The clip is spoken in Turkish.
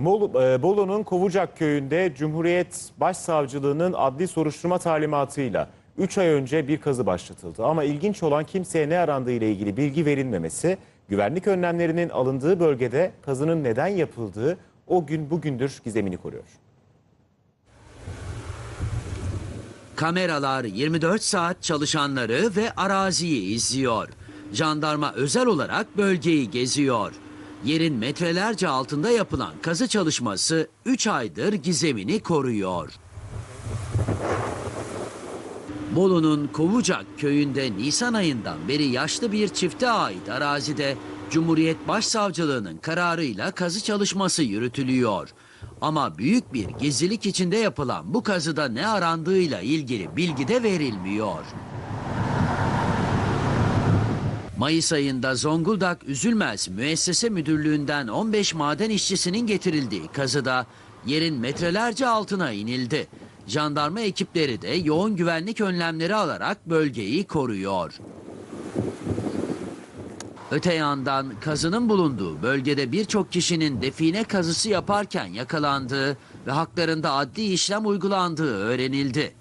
E, Bolu'nun Kovucak köyünde Cumhuriyet Başsavcılığı'nın adli soruşturma talimatıyla 3 ay önce bir kazı başlatıldı. Ama ilginç olan kimseye ne arandığı ile ilgili bilgi verilmemesi, güvenlik önlemlerinin alındığı bölgede kazının neden yapıldığı o gün bugündür gizemini koruyor. Kameralar 24 saat çalışanları ve araziyi izliyor. Jandarma özel olarak bölgeyi geziyor. Yerin metrelerce altında yapılan kazı çalışması 3 aydır gizemini koruyor. Bolu'nun Kovucak köyünde Nisan ayından beri yaşlı bir çifte ait arazide Cumhuriyet Başsavcılığı'nın kararıyla kazı çalışması yürütülüyor. Ama büyük bir gizlilik içinde yapılan bu kazıda ne arandığıyla ilgili bilgi de verilmiyor. Mayıs ayında Zonguldak Üzülmez Müessese Müdürlüğü'nden 15 maden işçisinin getirildiği kazıda yerin metrelerce altına inildi. Jandarma ekipleri de yoğun güvenlik önlemleri alarak bölgeyi koruyor. Öte yandan kazının bulunduğu bölgede birçok kişinin define kazısı yaparken yakalandığı ve haklarında adli işlem uygulandığı öğrenildi.